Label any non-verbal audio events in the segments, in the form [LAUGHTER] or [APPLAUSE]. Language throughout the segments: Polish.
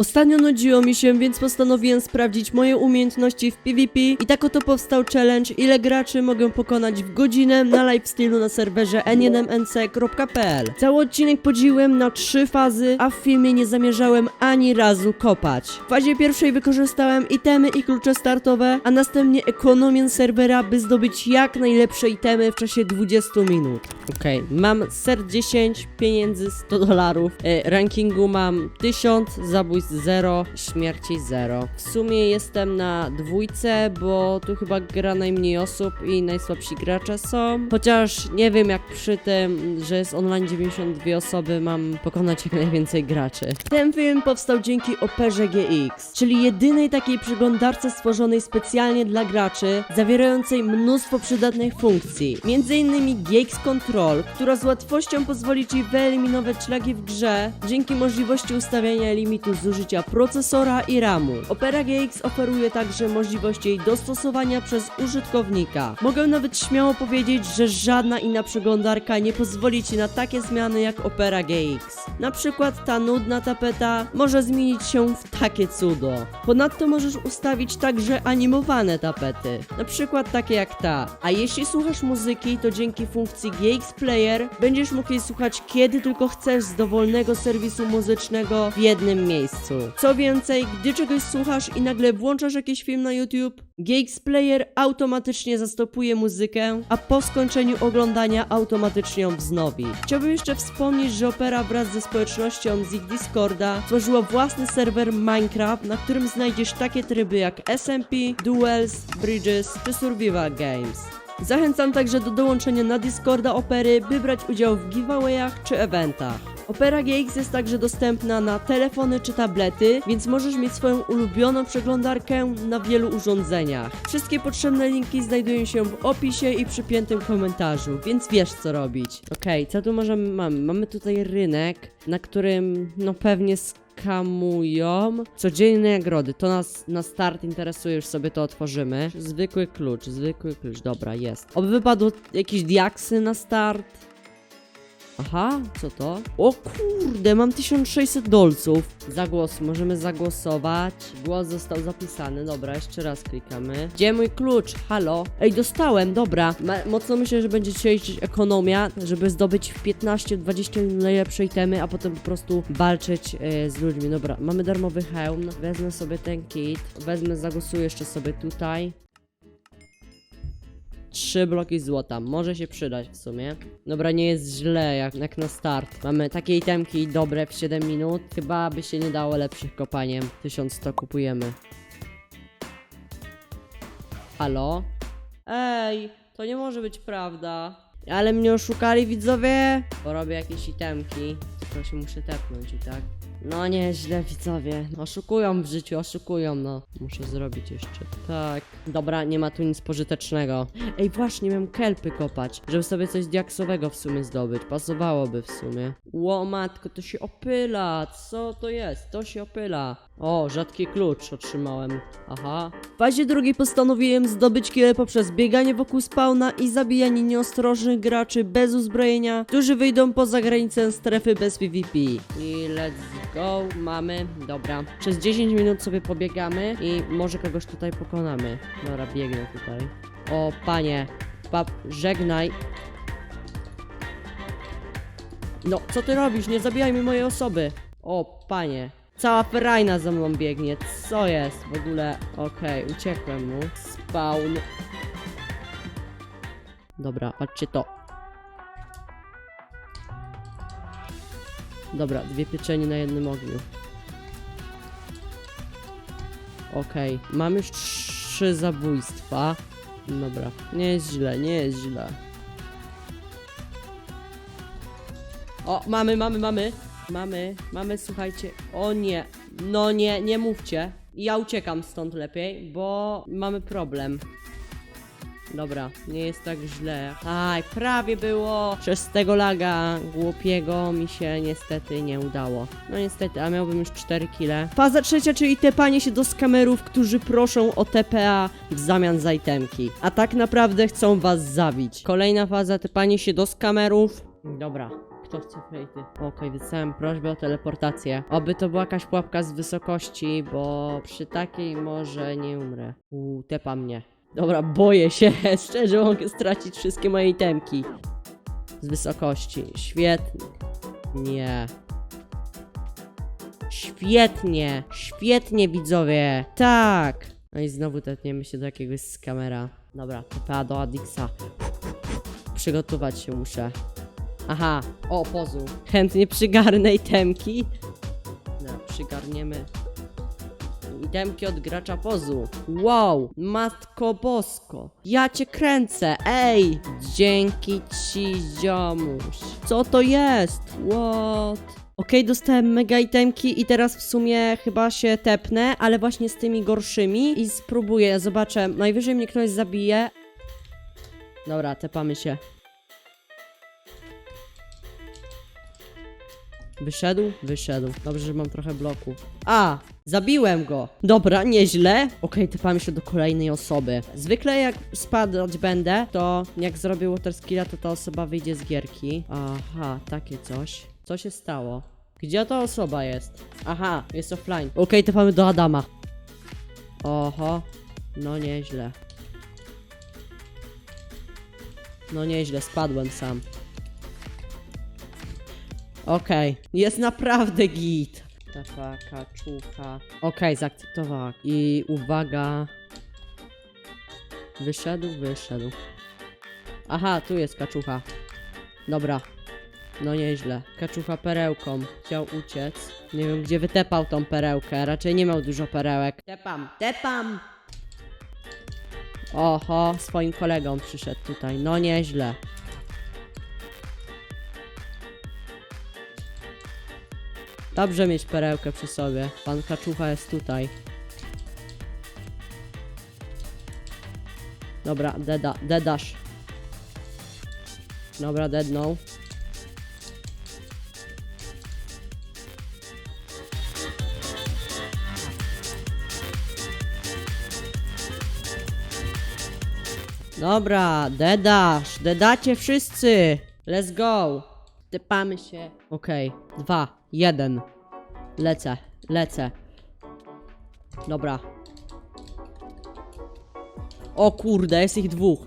Ostatnio nudziło mi się, więc postanowiłem sprawdzić moje umiejętności w PvP i tak oto powstał challenge, ile graczy mogę pokonać w godzinę na lifestylu na serwerze n1nc.pl. Cały odcinek podzieliłem na trzy fazy, a w filmie nie zamierzałem ani razu kopać. W fazie pierwszej wykorzystałem itemy i klucze startowe, a następnie ekonomię serwera, by zdobyć jak najlepsze itemy w czasie 20 minut. Okej, mam ser 10, pieniędzy 100 dolarów, e, rankingu mam 1000, zabójstw 0, śmierci 0. W sumie jestem na dwójce, bo tu chyba gra najmniej osób i najsłabsi gracze są. Chociaż nie wiem jak przy tym, że jest online 92 osoby, mam pokonać jak najwięcej graczy. Ten film powstał dzięki Operze GX, czyli jedynej takiej przeglądarce stworzonej specjalnie dla graczy, zawierającej mnóstwo przydatnych funkcji. Między innymi GX Control, która z łatwością pozwoli Ci wyeliminować szlaki w grze dzięki możliwości ustawiania limitu zużycia procesora i RAMu. Opera GX oferuje także możliwość jej dostosowania przez użytkownika. Mogę nawet śmiało powiedzieć, że żadna inna przeglądarka nie pozwoli Ci na takie zmiany jak Opera GX. Na przykład ta nudna tapeta może zmienić się w takie cudo. Ponadto możesz ustawić także animowane tapety, na przykład takie jak ta. A jeśli słuchasz muzyki, to dzięki funkcji GX Player będziesz mógł jej słuchać kiedy tylko chcesz z dowolnego serwisu muzycznego w jednym miejscu. Co więcej, gdy czegoś słuchasz i nagle włączasz jakiś film na YouTube, GX Player automatycznie zastopuje muzykę, a po skończeniu oglądania automatycznie ją wznowi. Chciałbym jeszcze wspomnieć, że Opera wraz ze społecznością z ich Discorda tworzyła własny serwer Minecraft, na którym znajdziesz takie tryby jak SMP, Duels, Bridges czy Survival Games. Zachęcam także do dołączenia na Discorda Opery, by brać udział w giveawayach czy eventach. Opera GX jest także dostępna na telefony czy tablety, więc możesz mieć swoją ulubioną przeglądarkę na wielu urządzeniach. Wszystkie potrzebne linki znajdują się w opisie i przypiętym komentarzu, więc wiesz co robić. Okej, co tu możemy mamy? Mamy tutaj rynek, na którym no pewnie skamują. Codzienne nagrody, to nas na start interesuje, już sobie to otworzymy. Zwykły klucz, zwykły klucz, dobra, jest. Oby wypadło jakieś diaksy na start. Aha, co to? O kurde, mam 1600 dolców. Za głos, możemy zagłosować. Głos został zapisany, dobra, jeszcze raz klikamy. Gdzie mój klucz? Halo? Ej, dostałem, dobra. Ma mocno myślę, że będzie liczyć ekonomia, żeby zdobyć w 15-20 minut najlepsze itemy, a potem po prostu walczyć e, z ludźmi. Dobra, mamy darmowy hełm. Wezmę sobie ten kit. Wezmę, zagłosuję jeszcze sobie tutaj. Trzy bloki złota, może się przydać w sumie. Dobra, nie jest źle jak, jak na start. Mamy takie itemki dobre w 7 minut. Chyba by się nie dało lepszych kopaniem. 1100 kupujemy. Halo? Ej, to nie może być prawda. Ale mnie oszukali widzowie. Porobię jakieś itemki. Tylko się muszę tepnąć i tak. No nieźle widzowie. Oszukują w życiu, oszukują no. Muszę zrobić jeszcze. Tak. Dobra, nie ma tu nic pożytecznego. Ej, właśnie, miałem kelpy kopać, żeby sobie coś diaksowego w sumie zdobyć. Pasowałoby w sumie. Ło, matko, to się opyla. Co to jest? To się opyla. O, rzadki klucz otrzymałem. Aha. W fazie drugiej postanowiłem zdobyć kile poprzez bieganie wokół spawna i zabijanie nieostrożnych graczy bez uzbrojenia, którzy wyjdą poza granicę strefy bez PvP. I let's go, mamy. Dobra. Przez 10 minut sobie pobiegamy i może kogoś tutaj pokonamy. Dobra, biegnę tutaj. O, panie. Pap, żegnaj. No, co ty robisz? Nie zabijaj mi mojej osoby. O, panie. Cała ferajna za mną biegnie. Co jest w ogóle? Okej, uciekłem mu. Spawn. Dobra, patrzcie to. Dobra, dwie pieczenie na jednym ogniu. Okej, mam już trzy zabójstwa. Dobra, nie jest źle, nie jest źle. O, mamy, mamy, mamy. Mamy, mamy, słuchajcie. O nie, no nie, nie mówcie. Ja uciekam stąd lepiej, bo mamy problem. Dobra, nie jest tak źle. Aj, prawie było. Przez tego laga głupiego mi się niestety nie udało. No niestety, a miałbym już 4 kile. Faza trzecia, czyli tepanie się do skamerów, którzy proszą o TPA w zamian za itemki. A tak naprawdę chcą was zabić. Kolejna faza, tepanie się do skamerów. Dobra. Kto chce fejty? Okej, wysłałem prośbę o teleportację. Oby to była jakaś pułapka z wysokości, bo przy takiej może nie umrę. Uuu, tepa mnie. Dobra, boję się. [LAUGHS] Szczerze mogę stracić wszystkie moje itemki. Z wysokości. Świetnie. Nie. Świetnie. Świetnie, widzowie. Tak. No i znowu tetniemy się do jakiegoś skamera. Dobra, TPA do Adixa. Przygotować się muszę. Aha, o, pozu. Chętnie przygarnę itemki. No, przygarniemy itemki od gracza pozu. Wow, matko bosko. Ja cię kręcę, ej. Dzięki ci, ziomuś. Co to jest? What? Okej, dostałem mega itemki i teraz w sumie chyba się tepnę, ale właśnie z tymi gorszymi i spróbuję, zobaczę. Najwyżej mnie ktoś zabije. Dobra, tepamy się. Wyszedł? Wyszedł. Dobrze, że mam trochę bloku. A! Zabiłem go! Dobra, nieźle. Okej, tepamy się do kolejnej osoby. Zwykle jak spadać będę, to jak zrobię water skilla, to ta osoba wyjdzie z gierki. Aha, takie coś. Co się stało? Gdzie ta osoba jest? Aha, jest offline. Okej, tepamy do Adama. Oho. No nieźle. No nieźle, spadłem sam. Okej, jest naprawdę git. Taka kaczucha. Okej, zaakceptowała. I uwaga. Wyszedł, wyszedł. Aha, tu jest kaczucha. Dobra. No nieźle. Kaczucha perełką. Chciał uciec. Nie wiem, gdzie wytepał tą perełkę. Raczej nie miał dużo perełek. Tepam, tepam! Oho, swoim kolegą przyszedł tutaj. No nieźle. Dobrze mieć perełkę przy sobie. Pan kaczucha jest tutaj. Dobra, deda, dedasz. Dobra, dednął. Dobra, dedasz, dedacie wszyscy. Let's go. Typamy się. Okej, dwa, jeden. Lecę, lecę. Dobra. O kurde, jest ich dwóch.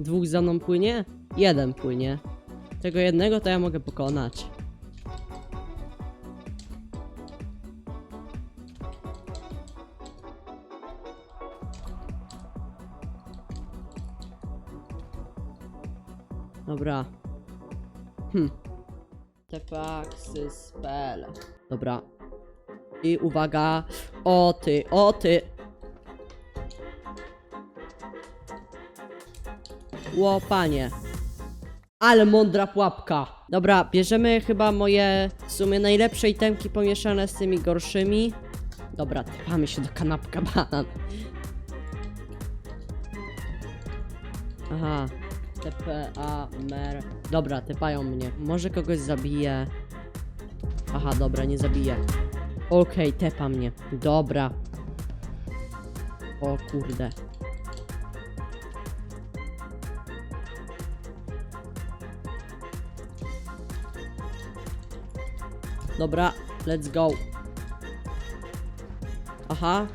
Dwóch za mną płynie? Jeden płynie. Tego jednego to ja mogę pokonać. Dobra. Hm. Tefaksy spell. Dobra. I uwaga. O ty, o ty. Łopanie. Ale mądra pułapka. Dobra, bierzemy chyba moje w sumie najlepsze itemki pomieszane z tymi gorszymi. Dobra, tepamy się do kanapka banan. Aha. TPA mer. Dobra, tepają mnie. Może kogoś zabiję. Aha, dobra, nie zabiję. Okej, tepa mnie. Dobra. O kurde. Dobra, let's go. Aha.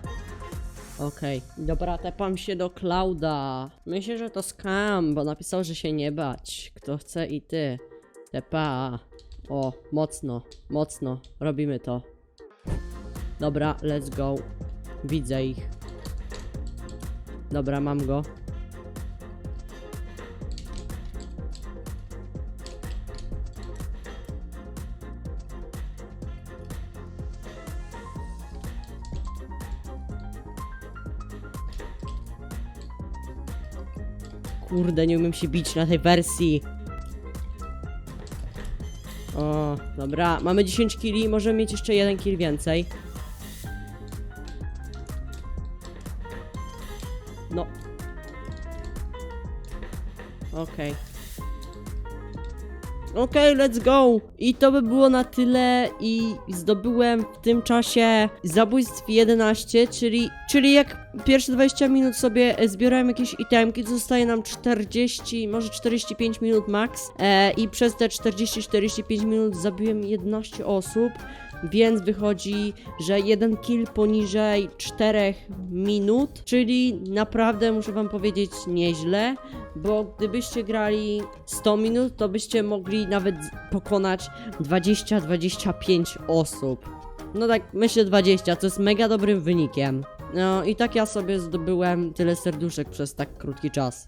Okej. Dobra, tepam się do Clouda. Myślę, że to scam, bo napisał, że się nie bać. Kto chce i ty. TPA. O, mocno, mocno. Robimy to. Dobra, let's go. Widzę ich. Dobra, mam go. Kurde, nie umiem się bić na tej wersji. O, dobra, mamy 10 killi, możemy mieć jeszcze jeden kill więcej. No. Okej. Okej, let's go! I to by było na tyle i zdobyłem w tym czasie zabójstw 11, czyli, czyli jak pierwsze 20 minut sobie e, zbierałem jakieś itemki, to zostaje nam 40, może 45 minut max e, i przez te 40-45 minut zabiłem 11 osób, więc wychodzi, że jeden kill poniżej 4 minut, czyli naprawdę muszę wam powiedzieć nieźle, bo gdybyście grali 100 minut, to byście mogli nawet pokonać 20-25 osób. No tak, myślę 20, co jest mega dobrym wynikiem. No i tak ja sobie zdobyłem tyle serduszek przez tak krótki czas.